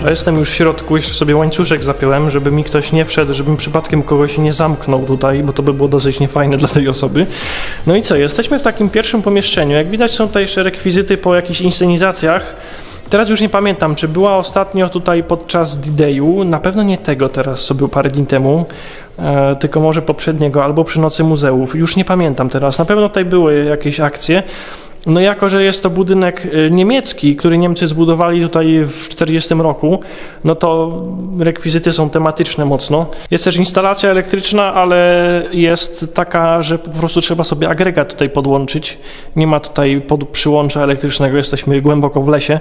Dobra, jestem już w środku, jeszcze sobie łańcuszek zapiąłem, żeby mi ktoś nie wszedł, żebym przypadkiem kogoś nie zamknął tutaj, bo to by było dosyć niefajne dla tej osoby. No i co, jesteśmy w takim pierwszym pomieszczeniu. Jak widać są tutaj jeszcze rekwizyty po jakichś inscenizacjach. Teraz już nie pamiętam, czy była ostatnio tutaj podczas D-Dayu, na pewno nie tego teraz, co był parę dni temu, e, tylko może poprzedniego, albo przy Nocy Muzeów. Już nie pamiętam teraz, na pewno tutaj były jakieś akcje. No jako, że jest to budynek y, niemiecki, który Niemcy zbudowali tutaj w 40 roku, no to rekwizyty są tematyczne mocno. Jest też instalacja elektryczna, ale jest taka, że po prostu trzeba sobie agregat tutaj podłączyć. Nie ma tutaj pod przyłącza elektrycznego, jesteśmy głęboko w lesie.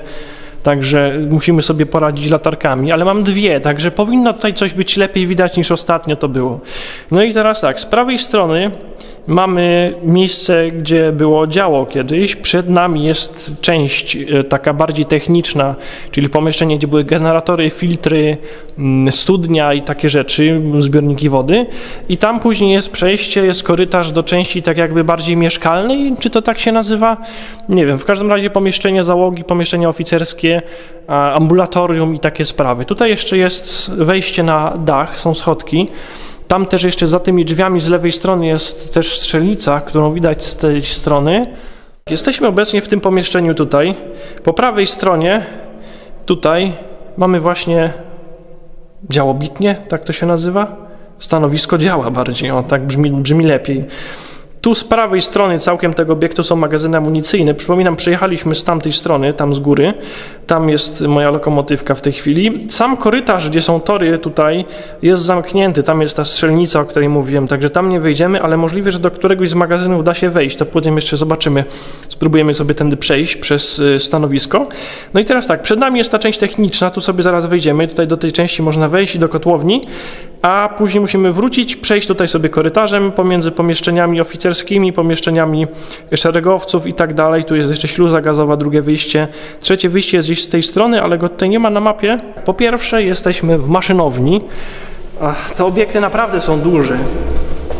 Także musimy sobie poradzić latarkami, ale mam dwie, także powinno tutaj coś być lepiej widać niż ostatnio to było. No i teraz tak, z prawej strony mamy miejsce, gdzie było działo kiedyś. Przed nami jest część e, taka bardziej techniczna, czyli pomieszczenie, gdzie były generatory, filtry, mm, studnia i takie rzeczy, zbiorniki wody. I tam później jest przejście, jest korytarz do części tak jakby bardziej mieszkalnej, czy to tak się nazywa? Nie wiem, w każdym razie pomieszczenie załogi, pomieszczenia oficerskie, ambulatorium i takie sprawy. Tutaj jeszcze jest wejście na dach, są schodki. Tam też jeszcze za tymi drzwiami z lewej strony jest też strzelnica, którą widać z tej strony. Jesteśmy obecnie w tym pomieszczeniu tutaj. Po prawej stronie tutaj mamy właśnie działobitnie, tak to się nazywa? Stanowisko działa bardziej, o tak brzmi, brzmi lepiej. Tu z prawej strony całkiem tego obiektu są magazyny amunicyjne. Przypominam, przyjechaliśmy z tamtej strony, tam z góry. Tam jest moja lokomotywka w tej chwili. Sam korytarz, gdzie są tory tutaj, jest zamknięty. Tam jest ta strzelnica, o której mówiłem, także tam nie wejdziemy, ale możliwe, że do któregoś z magazynów da się wejść. To potem jeszcze zobaczymy. Spróbujemy sobie tędy przejść przez y, stanowisko. No i teraz tak, przed nami jest ta część techniczna, tu sobie zaraz wejdziemy. Tutaj do tej części można wejść do kotłowni, a później musimy wrócić, przejść tutaj sobie korytarzem pomiędzy pomieszczeniami oficerskimi, pomieszczeniami szeregowców i tak dalej. Tu jest jeszcze śluza gazowa, drugie wyjście. Trzecie wyjście jest gdzieś z tej strony, ale go tutaj nie ma na mapie. Po pierwsze jesteśmy w maszynowni. Ach, te obiekty naprawdę są duże.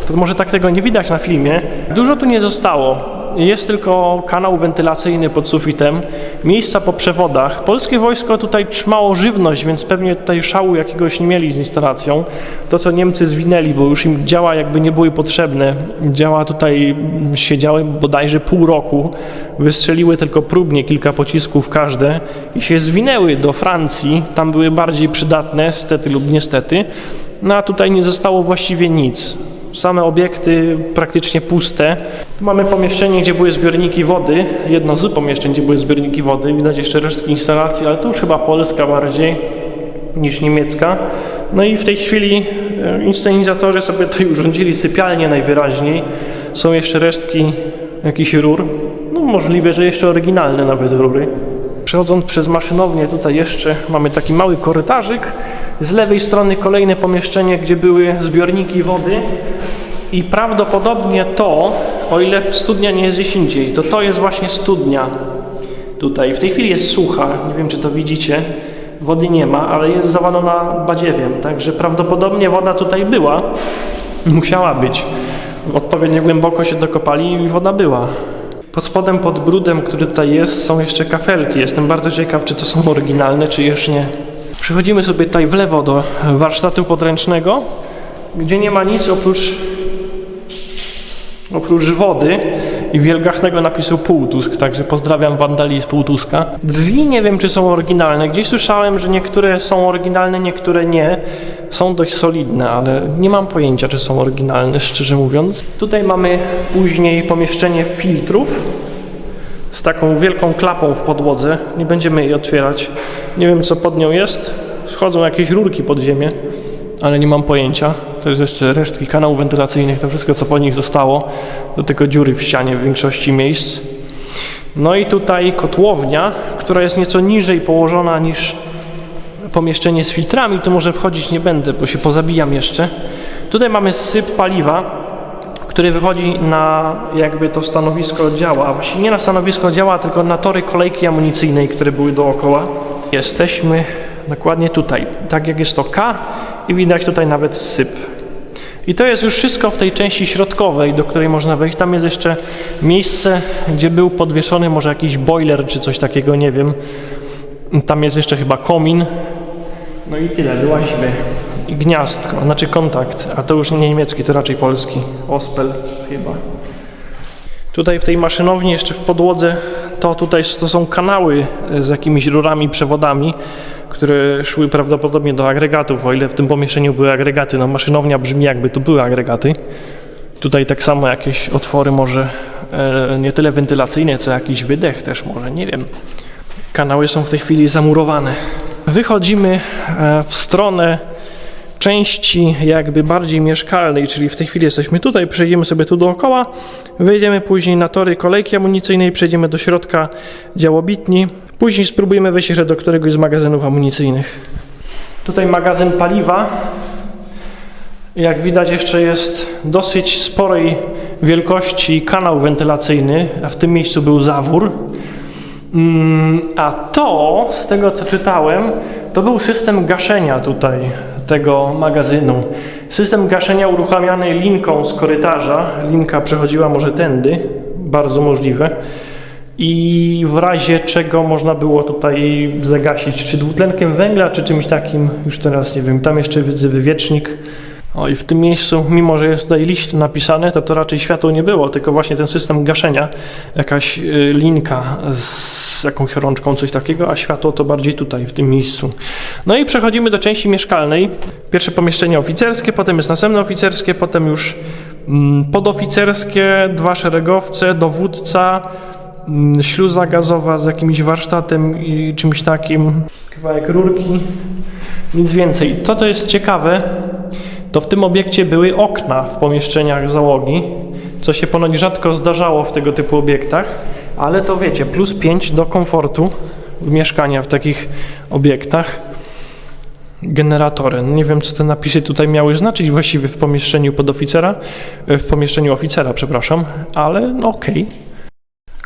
To może tak tego nie widać na filmie. Dużo tu nie zostało. Jest tylko kanał wentylacyjny pod sufitem, miejsca po przewodach. Polskie wojsko tutaj trzymało żywność, więc pewnie tutaj szału jakiegoś nie mieli z instalacją. To, co Niemcy zwinęli, bo już im działa jakby nie były potrzebne. Działa tutaj siedziały bodajże pół roku. Wystrzeliły tylko próbnie kilka pocisków każde i się zwinęły do Francji. Tam były bardziej przydatne, stety lub niestety. No a tutaj nie zostało właściwie nic same obiekty praktycznie puste. Tu mamy pomieszczenie, gdzie były zbiorniki wody, jedno z pomieszczeń, gdzie były zbiorniki wody. Widać jeszcze resztki instalacji, ale to już chyba polska bardziej niż niemiecka. No i w tej chwili e, inscenizatorzy sobie tutaj urządzili sypialnię najwyraźniej. Są jeszcze resztki jakichś rur. No możliwe, że jeszcze oryginalne nawet rury. Przechodząc przez maszynownię, tutaj jeszcze mamy taki mały korytarzyk. Z lewej strony kolejne pomieszczenie, gdzie były zbiorniki wody. I prawdopodobnie to, o ile studnia nie jest gdzieś indziej, to to jest właśnie studnia. Tutaj. W tej chwili jest sucha, nie wiem czy to widzicie. Wody nie ma, ale jest zawalona badziewiem, także prawdopodobnie woda tutaj była. Musiała być. Odpowiednio głęboko się dokopali i woda była. Pod spodem, pod brudem, który tutaj jest, są jeszcze kafelki. Jestem bardzo ciekaw, czy to są oryginalne, czy już nie. Przechodzimy sobie tutaj w lewo do warsztatu podręcznego, gdzie nie ma nic oprócz, oprócz wody i wielgachnego napisu Półtusk, także pozdrawiam wandali z Półtuska. Drzwi nie wiem, czy są oryginalne. Gdzieś słyszałem, że niektóre są oryginalne, niektóre nie. Są dość solidne, ale nie mam pojęcia, czy są oryginalne, szczerze mówiąc. Tutaj mamy później pomieszczenie filtrów z taką wielką klapą w podłodze. Nie będziemy jej otwierać. Nie wiem, co pod nią jest. Schodzą jakieś rurki pod ziemię, ale nie mam pojęcia. To jest jeszcze resztki kanałów wentylacyjnych, to wszystko, co po nich zostało. Do tego dziury w ścianie w większości miejsc. No i tutaj kotłownia, która jest nieco niżej położona niż pomieszczenie z filtrami. Tu może wchodzić nie będę, bo się pozabijam jeszcze. Tutaj mamy syp paliwa, który wychodzi na jakby to stanowisko działa, a właściwie nie na stanowisko działa, tylko na tory kolejki amunicyjnej, które były dookoła. Jesteśmy dokładnie tutaj, tak jak jest to K i widać tutaj nawet syp. I to jest już wszystko w tej części środkowej, do której można wejść. Tam jest jeszcze miejsce, gdzie był podwieszony może jakiś boiler czy coś takiego, nie wiem. Tam jest jeszcze chyba komin No i tyle, wyłaźmy. I gniazdko, znaczy kontakt, a to już nie niemiecki, to raczej polski. Ospel chyba. Tutaj w tej maszynowni jeszcze w podłodze to tutaj to są kanały z jakimiś rurami, przewodami, które szły prawdopodobnie do agregatów, o ile w tym pomieszczeniu były agregaty. No maszynownia brzmi jakby tu były agregaty. Tutaj tak samo jakieś otwory może e, nie tyle wentylacyjne, co jakiś wydech też może, nie wiem. Kanały są w tej chwili zamurowane. Wychodzimy e, w stronę części jakby bardziej mieszkalnej, czyli w tej chwili jesteśmy tutaj, przejdziemy sobie tu dookoła, wejdziemy później na tory kolejki amunicyjnej, przejdziemy do środka działobitni, później spróbujemy wejść jeszcze do któregoś z magazynów amunicyjnych. Tutaj magazyn paliwa. Jak widać jeszcze jest dosyć sporej wielkości kanał wentylacyjny, a w tym miejscu był zawór. Mm, A to, z tego co czytałem, to był system gaszenia tutaj tego magazynu. System gaszenia uruchamiany linką z korytarza. Linka przechodziła może tędy, bardzo możliwe. I w razie czego można było tutaj zagasić, czy dwutlenkiem węgla, czy czymś takim, już teraz nie wiem. Tam jeszcze widzę wywiecznik. O i w tym miejscu, mimo że jest tutaj liść napisane, to to raczej światło nie było, tylko właśnie ten system gaszenia, jakaś y, linka z jakąś rączką, coś takiego, a światło to bardziej tutaj, w tym miejscu. No i przechodzimy do części mieszkalnej. Pierwsze pomieszczenie oficerskie, potem jest następne oficerskie, potem już mm, podoficerskie, dwa szeregowce, dowódca, mm, śluza gazowa z jakimś warsztatem i czymś takim, kawałek rurki, nic więcej. To, co jest ciekawe, to w tym obiekcie były okna w pomieszczeniach załogi, co się ponoć rzadko zdarzało w tego typu obiektach, ale to wiecie, plus 5 do komfortu mieszkania w takich obiektach. Generatory. No Nie wiem, co te napisy tutaj miały znaczyć właściwie w pomieszczeniu podoficera, w pomieszczeniu oficera, przepraszam, ale no okej.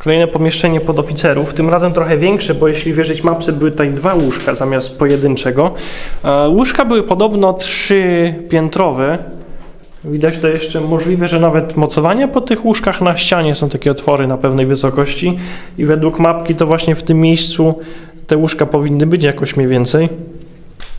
Kolejne pomieszczenie podoficerów, tym razem trochę większe, bo jeśli wierzyć mapce, były tutaj dwa łóżka zamiast pojedynczego. E, Łóżka były podobno trzypiętrowe. Widać to jeszcze możliwe, że nawet mocowania po tych łóżkach na ścianie są takie otwory na pewnej wysokości i według mapki to właśnie w tym miejscu te łóżka powinny być jakoś mniej więcej.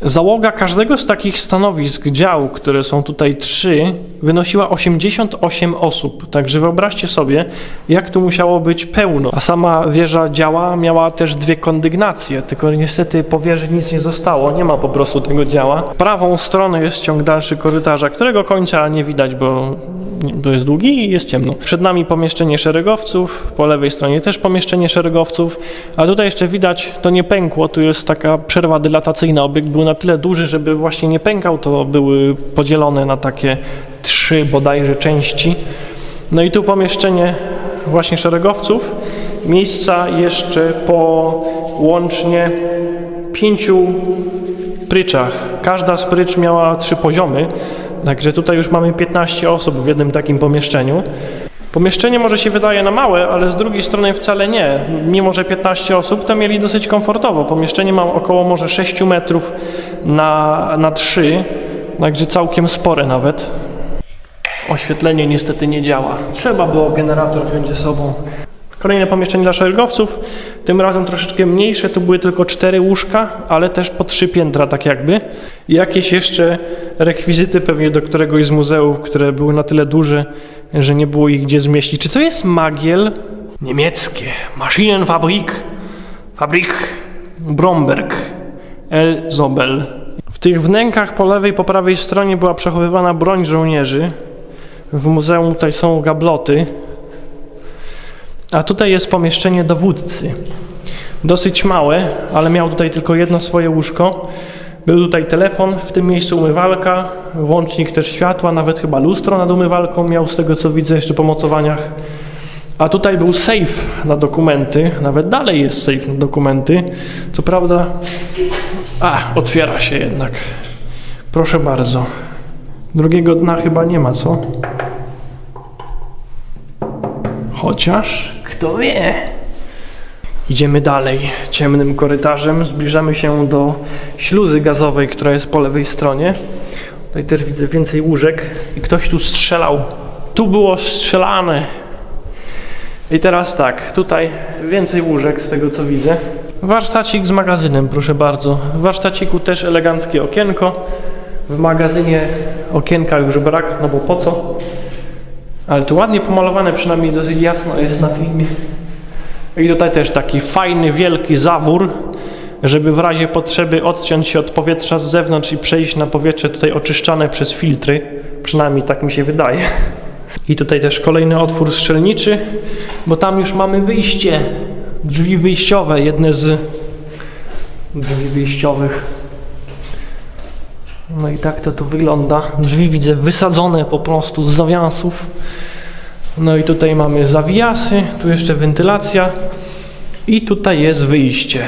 Załoga każdego z takich stanowisk, dział, które są tutaj trzy, wynosiła 88 osób. Także wyobraźcie sobie, jak tu musiało być pełno. A sama wieża działa miała też dwie kondygnacje, tylko niestety po wieży nic nie zostało, nie ma po prostu tego działa. Prawą stronę jest ciąg dalszy korytarza, którego końca nie widać, bo to jest długi i jest ciemno. Przed nami pomieszczenie szeregowców, po lewej stronie też pomieszczenie szeregowców, a tutaj jeszcze widać, to nie pękło, tu jest taka przerwa dylatacyjna, obiekt był na tyle duży, żeby właśnie nie pękał, to były podzielone na takie trzy bodajże części. No i tu pomieszczenie właśnie szeregowców, miejsca jeszcze po łącznie pięciu pryczach. Każda z prycz miała trzy poziomy, także tutaj już mamy 15 osób w jednym takim pomieszczeniu. Pomieszczenie może się wydaje na małe, ale z drugiej strony wcale nie. Mimo, że 15 osób, to mieli dosyć komfortowo. Pomieszczenie ma około może 6 metrów na, na 3, także całkiem spore nawet. Oświetlenie niestety nie działa. Trzeba było generator wziąć ze sobą. Kolejne pomieszczenie dla szeregowców, tym razem troszeczkę mniejsze, tu były tylko cztery łóżka, ale też po trzy piętra tak jakby. Jakieś jeszcze rekwizyty pewnie do któregoś z muzeów, które były na tyle duże, że nie było ich gdzie zmieścić. Czy to jest magiel? Niemieckie. Maschinenfabrik. Fabrik Bromberg. El Zobel. W tych wnękach po lewej, po prawej stronie była przechowywana broń żołnierzy. W muzeum tutaj są gabloty. A tutaj jest pomieszczenie dowódcy. Dosyć małe, ale miał tutaj tylko jedno swoje łóżko. Był tutaj telefon, w tym miejscu umywalka, włącznik też światła, nawet chyba lustro nad umywalką miał, z tego co widzę jeszcze po mocowaniach. A tutaj był safe na dokumenty, nawet dalej jest safe na dokumenty. Co prawda, a, otwiera się jednak. Proszę bardzo. Drugiego dna chyba nie ma, co? Chociaż, kto wie. Idziemy dalej ciemnym korytarzem, zbliżamy się do śluzy gazowej, która jest po lewej stronie. Tutaj też widzę więcej łóżek i ktoś tu strzelał. Tu było strzelane. I teraz tak, tutaj więcej łóżek z tego co widzę. Warsztacik z magazynem, proszę bardzo. W warsztaciku też eleganckie okienko. W magazynie okienka już brak, no bo po co? Ale tu ładnie pomalowane, przynajmniej dosyć jasno jest na filmie. I tutaj też taki fajny, wielki zawór, żeby w razie potrzeby odciąć się od powietrza z zewnątrz i przejść na powietrze tutaj oczyszczane przez filtry. Przynajmniej tak mi się wydaje. I tutaj też kolejny otwór strzelniczy, bo tam już mamy wyjście. Drzwi wyjściowe, jedne z drzwi wyjściowych. No i tak to tu wygląda. Drzwi widzę wysadzone po prostu z zawiasów. No i tutaj mamy zawiasy, tu jeszcze wentylacja i tutaj jest wyjście.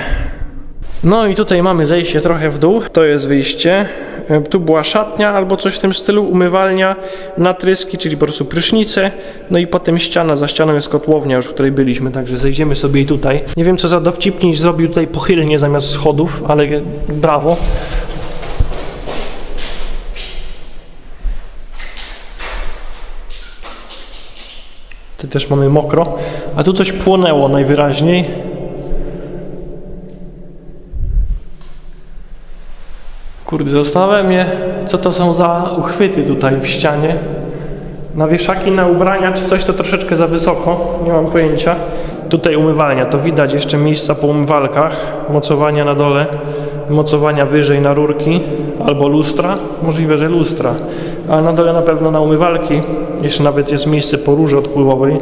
No i tutaj mamy zejście trochę w dół. To jest wyjście. E, Tu była szatnia albo coś w tym stylu, umywalnia, natryski, czyli po prostu prysznice. No i potem ściana, za ścianą jest kotłownia już, w której byliśmy, także zejdziemy sobie i tutaj. Nie wiem co za dowcipniś zrobił tutaj pochylnie zamiast schodów, ale brawo. Tu też mamy mokro, a tu coś płonęło najwyraźniej. Kurde, zastanawiam się, co to są za uchwyty tutaj w ścianie. Na wieszaki, na ubrania, czy coś to troszeczkę za wysoko, nie mam pojęcia. Tutaj umywalnia, to widać jeszcze miejsca po umywalkach, mocowania na dole, mocowania wyżej na rurki, albo lustra, możliwe, że lustra, a na dole na pewno na umywalki. Jeszcze nawet jest miejsce po rurze odpływowej,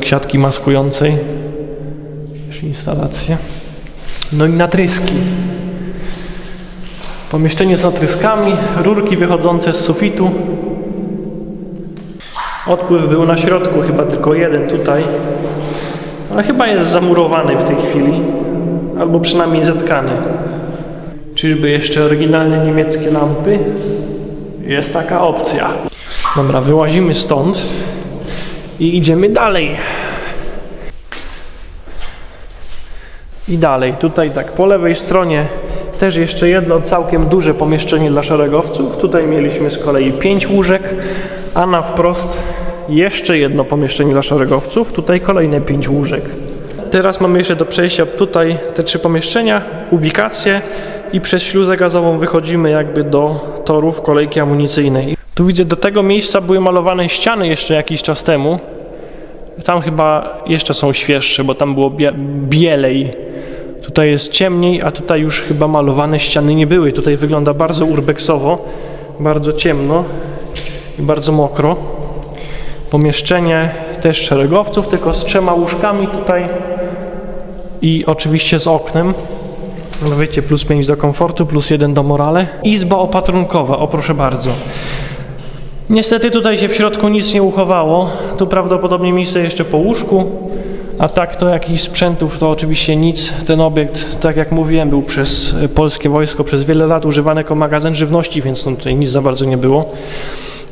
siatki maskującej. Jeszcze instalacje. No i natryski. Pomieszczenie z natryskami, rurki wychodzące z sufitu. Odpływ był na środku, chyba tylko jeden tutaj. Ale chyba jest zamurowany w tej chwili. Albo przynajmniej zatkany. Czyżby jeszcze oryginalne niemieckie lampy? Jest taka opcja. Dobra, wyłazimy stąd i idziemy dalej. I dalej, tutaj tak, po lewej stronie też jeszcze jedno całkiem duże pomieszczenie dla szeregowców. Tutaj mieliśmy z kolei pięć łóżek, a na wprost jeszcze jedno pomieszczenie dla szeregowców. Tutaj kolejne pięć łóżek. Teraz mamy jeszcze do przejścia tutaj te trzy pomieszczenia, ubikacje i przez śluzę gazową wychodzimy jakby do torów kolejki amunicyjnej. Tu widzę, do tego miejsca były malowane ściany jeszcze jakiś czas temu. Tam chyba jeszcze są świeższe, bo tam było bie bielej. Tutaj jest ciemniej, a tutaj już chyba malowane ściany nie były. Tutaj wygląda bardzo urbexowo, bardzo ciemno i bardzo mokro. Pomieszczenie też szeregowców, tylko z trzema łóżkami tutaj i oczywiście z oknem. No wiecie, plus 5 do komfortu, plus 1 do morale. Izba opatrunkowa, o proszę bardzo. Niestety tutaj się w środku nic nie uchowało. Tu prawdopodobnie miejsce jeszcze po łóżku. A tak to jakichś sprzętów to oczywiście nic. Ten obiekt, tak jak mówiłem, był przez e, polskie wojsko przez wiele lat używany jako magazyn żywności, więc no tutaj nic za bardzo nie było.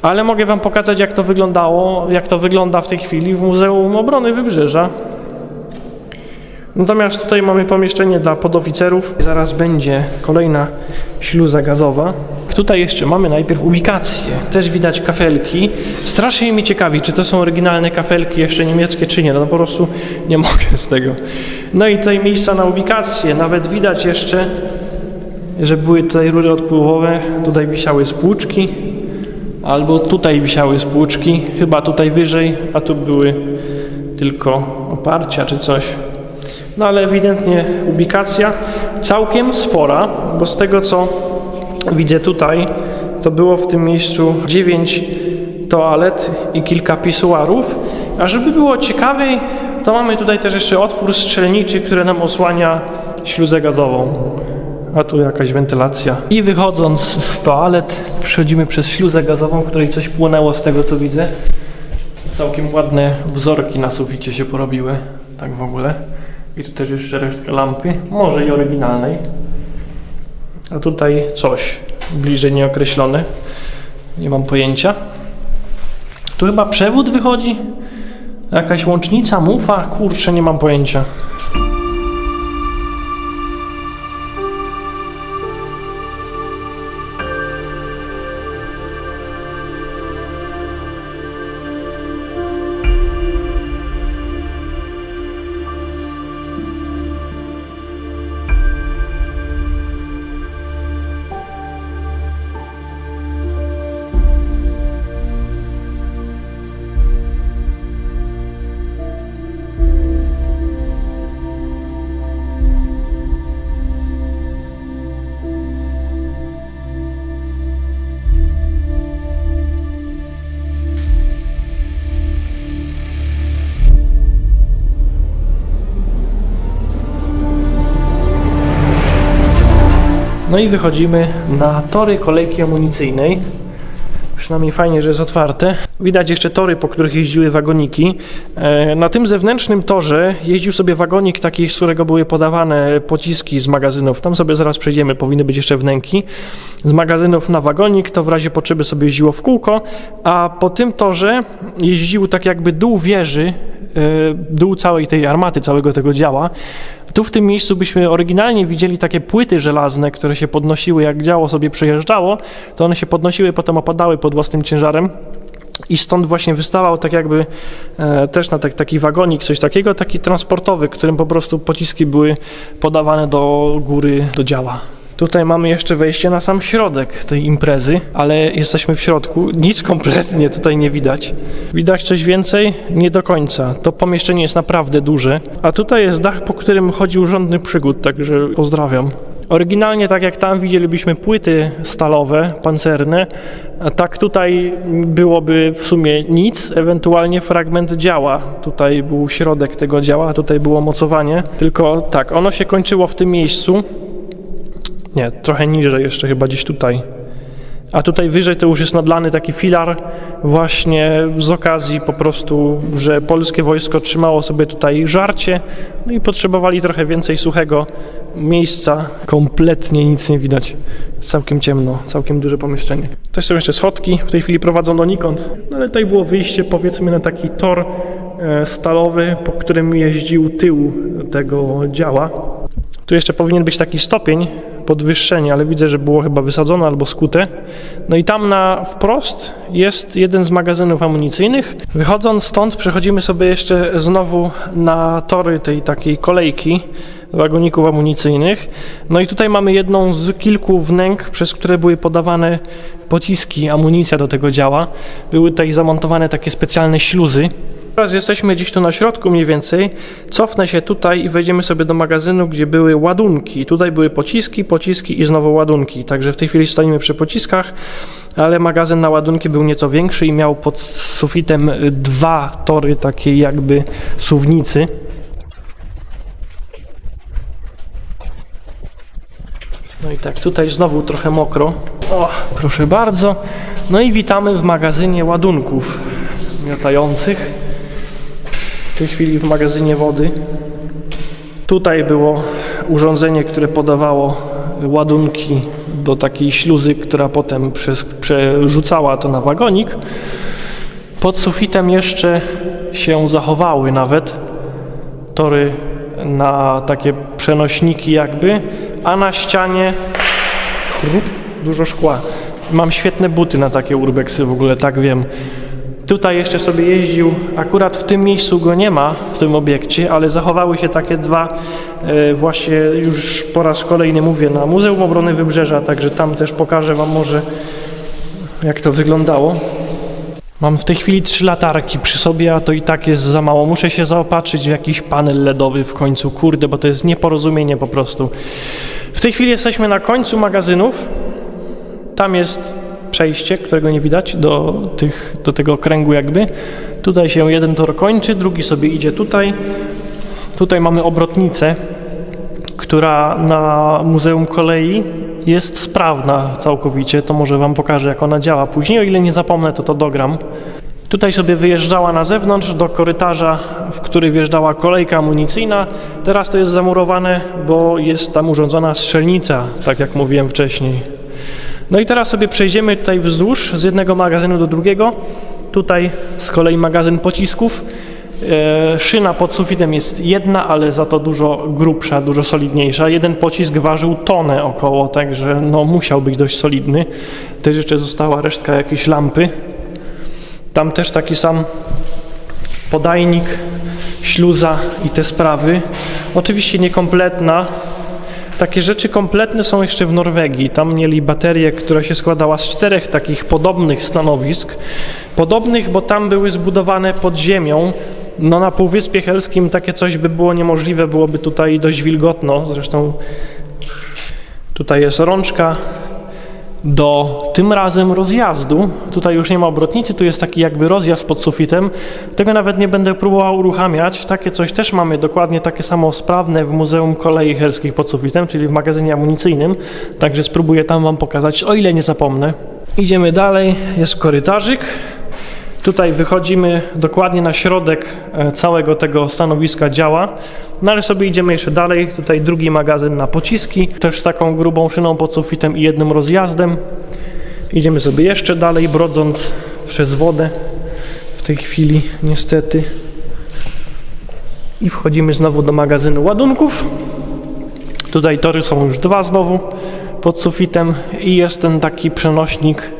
Ale mogę Wam pokazać, jak to wyglądało, jak to wygląda w tej chwili w Muzeum Obrony Wybrzeża. Natomiast tutaj mamy pomieszczenie dla podoficerów. Zaraz będzie kolejna śluza gazowa. Tutaj jeszcze mamy najpierw ubikację. Też widać kafelki. Strasznie mnie ciekawi, czy to są oryginalne kafelki jeszcze niemieckie, czy nie. No po prostu nie mogę z tego. No i tutaj miejsca na ubikację. Nawet widać jeszcze, że były tutaj rury odpływowe. Tutaj wisiały spłuczki. Albo tutaj wisiały spłuczki. Chyba tutaj wyżej, a tu były tylko oparcia czy coś. No ale ewidentnie ubikacja całkiem spora, bo z tego co widzę tutaj, to było w tym miejscu 9 toalet i kilka pisuarów. A żeby było ciekawiej, to mamy tutaj też jeszcze otwór strzelniczy, który nam osłania śluzę gazową. A tu jakaś wentylacja. I wychodząc z toalet, przechodzimy przez śluzę gazową, w której coś płonęło z tego co widzę. Całkiem ładne wzorki na suficie się porobiły, tak w ogóle. I tu też jeszcze resztka lampy, może i oryginalnej. A tutaj coś bliżej nieokreślone. Nie mam pojęcia. Tu chyba przewód wychodzi? Jakaś łącznica, mufa? Kurczę, nie mam pojęcia. No i wychodzimy na tory kolejki amunicyjnej. Przynajmniej fajnie, że jest otwarte. Widać jeszcze tory, po których jeździły wagoniki. E, Na tym zewnętrznym torze jeździł sobie wagonik taki, z którego były podawane pociski z magazynów. Tam sobie zaraz przejdziemy, powinny być jeszcze wnęki. Z magazynów na wagonik to w razie potrzeby sobie jeździło w kółko, a po tym torze jeździł tak jakby dół wieży, e, dół całej tej armaty, całego tego działa. Tu w tym miejscu byśmy oryginalnie widzieli takie płyty żelazne, które się podnosiły, jak działo sobie przejeżdżało, to one się podnosiły, potem opadały pod własnym ciężarem. I stąd właśnie wystawał tak jakby e, też na tak, taki wagonik, coś takiego, taki transportowy, którym po prostu pociski były podawane do góry, do działa. Tutaj mamy jeszcze wejście na sam środek tej imprezy, ale jesteśmy w środku. Nic kompletnie tutaj nie widać. Widać coś więcej? Nie do końca. To pomieszczenie jest naprawdę duże. A tutaj jest dach, po którym chodzi urządny przygód, także pozdrawiam. Oryginalnie, tak jak tam widzielibyśmy płyty stalowe, pancerne, tak tutaj byłoby w sumie nic, ewentualnie fragment działa. Tutaj był środek tego działa, tutaj było mocowanie. Tylko tak, ono się kończyło w tym miejscu. Nie, trochę niżej jeszcze, chyba gdzieś tutaj. A tutaj wyżej to już jest nadlany taki filar właśnie z okazji po prostu, że polskie wojsko trzymało sobie tutaj żarcie no i potrzebowali trochę więcej suchego miejsca. Kompletnie nic nie widać. Całkiem ciemno, całkiem duże pomieszczenie. Też są jeszcze schodki, w tej chwili prowadzą donikąd, no ale tutaj było wyjście powiedzmy na taki tor e, stalowy, po którym jeździł tył tego działa. Tu jeszcze powinien być taki stopień podwyższenia, ale widzę, że było chyba wysadzone albo skute. No i tam na wprost jest jeden z magazynów amunicyjnych. Wychodząc stąd przechodzimy sobie jeszcze znowu na tory tej takiej kolejki wagoników amunicyjnych. No i tutaj mamy jedną z kilku wnęk, przez które były podawane pociski, amunicja do tego działa. Były tutaj zamontowane takie specjalne śluzy. Teraz jesteśmy gdzieś tu na środku mniej więcej. Cofnę się tutaj i wejdziemy sobie do magazynu, gdzie były ładunki. Tutaj były pociski, pociski i znowu ładunki. Także w tej chwili stoimy przy pociskach, ale magazyn na ładunki był nieco większy i miał pod sufitem dwa tory takiej jakby suwnicy. No i tak, tutaj znowu trochę mokro. O, proszę bardzo. No i witamy w magazynie ładunków miotających. W tej chwili w magazynie wody. Tutaj było urządzenie, które podawało ładunki do takiej śluzy, która potem przez, przerzucała to na wagonik. Pod sufitem jeszcze się zachowały nawet tory na takie przenośniki jakby, a na ścianie chrup, dużo szkła. Mam świetne buty na takie urbexy w ogóle, tak wiem. Tutaj jeszcze sobie jeździł, akurat w tym miejscu go nie ma, w tym obiekcie, ale zachowały się takie dwa, e, właśnie już po raz kolejny mówię, na Muzeum Obrony Wybrzeża, także tam też pokażę Wam może, jak to wyglądało. Mam w tej chwili trzy latarki przy sobie, a to i tak jest za mało. Muszę się zaopatrzyć w jakiś panel LEDowy w końcu, kurde, bo to jest nieporozumienie po prostu. W tej chwili jesteśmy na końcu magazynów. Tam jest przejście, którego nie widać, do, tych, do tego kręgu jakby. Tutaj się jeden tor kończy, drugi sobie idzie tutaj. Tutaj mamy obrotnicę, która na Muzeum Kolei jest sprawna całkowicie. To może Wam pokażę, jak ona działa później. O ile nie zapomnę, to to dogram. Tutaj sobie wyjeżdżała na zewnątrz do korytarza, w który wjeżdżała kolejka amunicyjna. Teraz to jest zamurowane, bo jest tam urządzona strzelnica, tak jak mówiłem wcześniej. No i teraz sobie przejdziemy tutaj wzdłuż z jednego magazynu do drugiego. Tutaj z kolei magazyn pocisków. E, Szyna pod sufitem jest jedna, ale za to dużo grubsza, dużo solidniejsza. Jeden pocisk ważył tonę około, także no musiał być dość solidny. Też jeszcze została resztka jakiejś lampy. Tam też taki sam podajnik, śluza i te sprawy. Oczywiście niekompletna. Takie rzeczy kompletne są jeszcze w Norwegii. Tam mieli baterię, która się składała z czterech takich podobnych stanowisk. Podobnych, bo tam były zbudowane pod ziemią. No na Półwyspie Helskim takie coś by było niemożliwe, byłoby tutaj dość wilgotno. Zresztą tutaj jest rączka do tym razem rozjazdu. Tutaj już nie ma obrotnicy, tu jest taki jakby rozjazd pod sufitem. Tego nawet nie będę próbował uruchamiać. Takie coś też mamy dokładnie takie samo sprawne w Muzeum Kolei Helskich pod sufitem, czyli w magazynie amunicyjnym. Także spróbuję tam Wam pokazać, o ile nie zapomnę. Idziemy dalej, jest korytarzyk. Tutaj wychodzimy dokładnie na środek e, całego tego stanowiska działa. No ale sobie idziemy jeszcze dalej. Tutaj drugi magazyn na pociski, też z taką grubą szyną pod sufitem i jednym rozjazdem. Idziemy sobie jeszcze dalej, brodząc przez wodę w tej chwili, niestety. I wchodzimy znowu do magazynu ładunków. Tutaj tory są już dwa znowu pod sufitem i jest ten taki przenośnik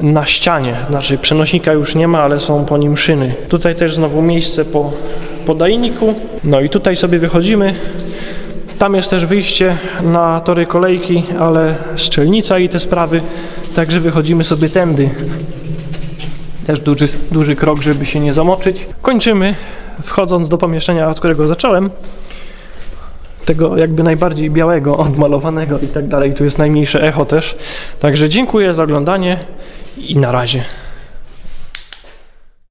na ścianie. Znaczy przenośnika już nie ma, ale są po nim szyny. Tutaj też znowu miejsce po podajniku. No i tutaj sobie wychodzimy. Tam jest też wyjście na tory kolejki, ale szczelnica i te sprawy. Także wychodzimy sobie tędy. Też duży, duży krok, żeby się nie zamoczyć. Kończymy wchodząc do pomieszczenia, od którego zacząłem tego jakby najbardziej białego, odmalowanego i tak dalej. Tu jest najmniejsze echo też. Także dziękuję za oglądanie i na razie.